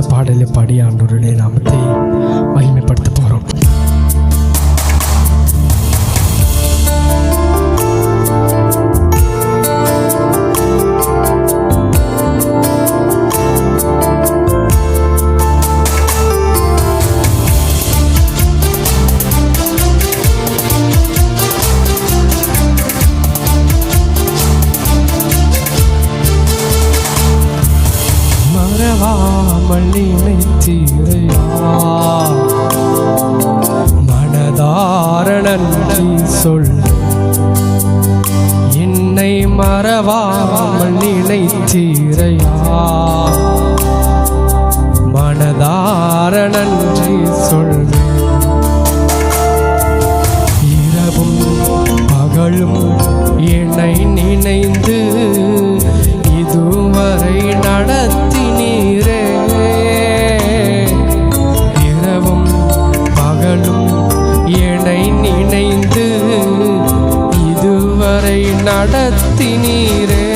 இந்த பாடலை பாடி ஆண்டோருடைய நாமத்தை நினைத்தீரையா மனதார நன்றி சொல். என்னை மறவாமல் நினைத்தீரையா மனதார நன்றி சொல்வேன் இரவும் பகலும் என்னை நினைந்த சக்தி நீரே.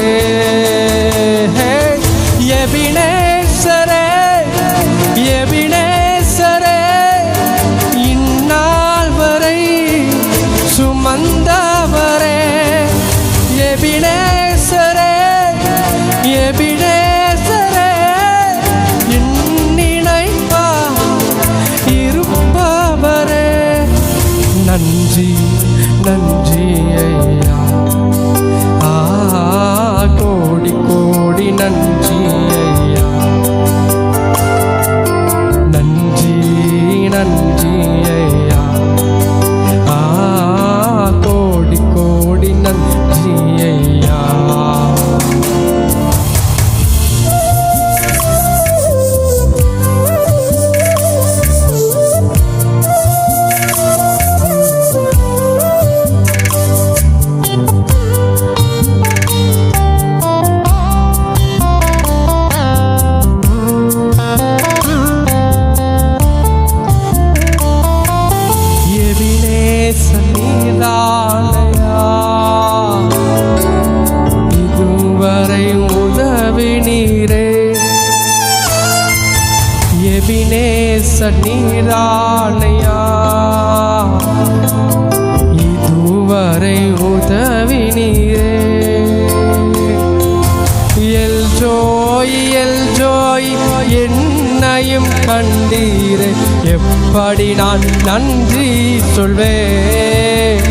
நன்றி சொல்வேன்.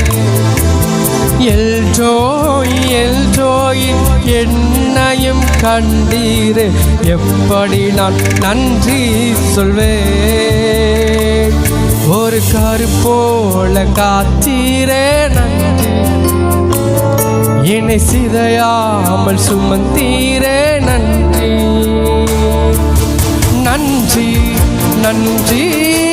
எல் ஜோய் எல் ஜோய் என்னையும் கண்டீரே. எப்படி நான் நன்றி சொல்வேன்? ஒரு கரு போல காத்தீரே நன்றி. என்னை சிதையாமல் சுமந்தீரே நன்றி. நன்றி நன்றி.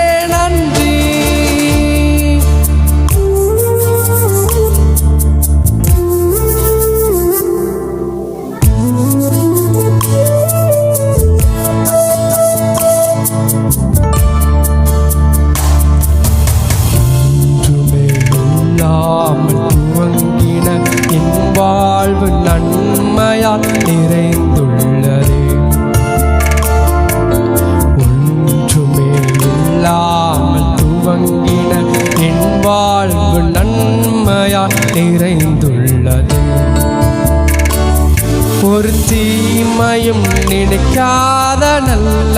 கிடைக்காத நல்ல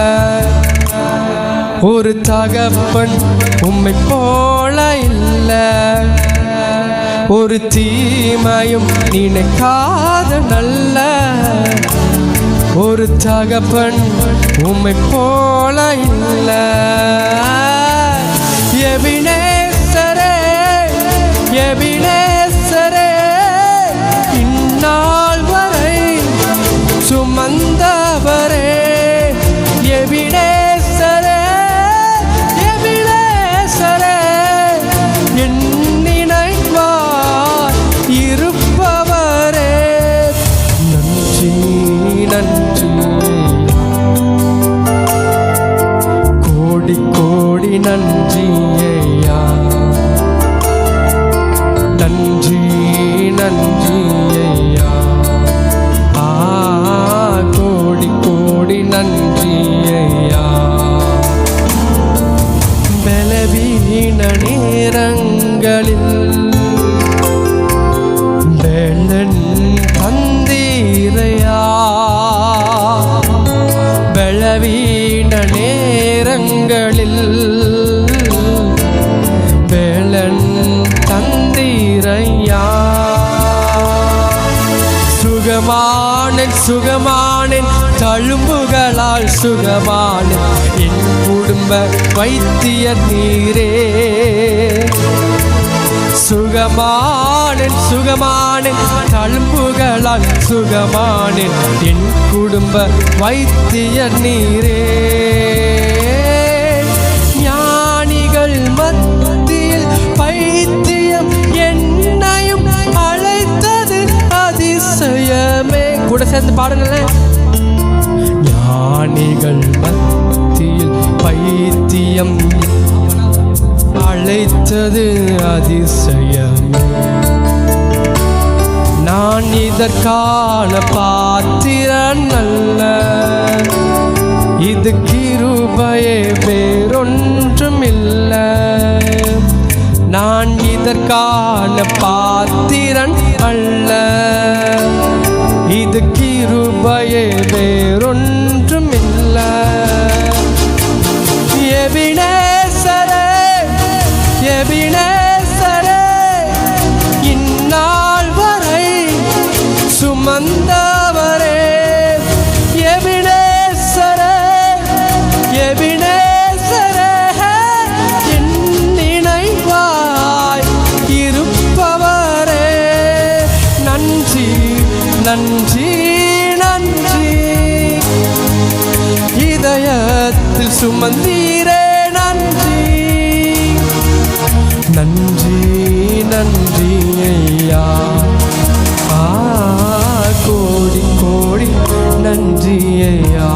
ஒரு தகப்பன் உம்மை போல இல்ல. ஒரு தீமையும் நினைக்காத நல்ல ஒரு தகப்பன் உம்மை போல இல்ல. எபினேசரே எபினேசரே நன்றி ஐயா நன்றி நன்றி ஐயா ஆ கோடி கோடி நன்றி ஐயா பலவீன நேரங்களில் வேளன் தந்தீரையா சுகமானன் சுகமானன் தழும்புகளால் சுகமானன். என் குடும்ப வைத்திய நீரே. சுகமானன் சுகமானன் தழும்புகளால் சுகமானன். என் குடும்ப வைத்திய நீரே. கூட பாடுங்களேன் ஞானிகள் மத்தியில் பைத்தியம் அழைத்தது அதிசயம். நான் இதற்கான பாத்திரன் அல்ல. இது கிருபையே வேறொன்றும் இல்ல. நான் இதற்கான பாத்திரன் அல்ல. கிருபையே வேறொன்றும் இல்ல எபினேசரே எபினேசரே இந்நாள் வரை சுமந்தவரே. எபினேசரே எபினேசரே என் நினைவாய் இருப்பவரே. நன்றி நன்றி. சுமந்தீரே நன்றி. நன்றி நன்றி ஐயா. ஆ கோடி கோடி நன்றி ஐயா.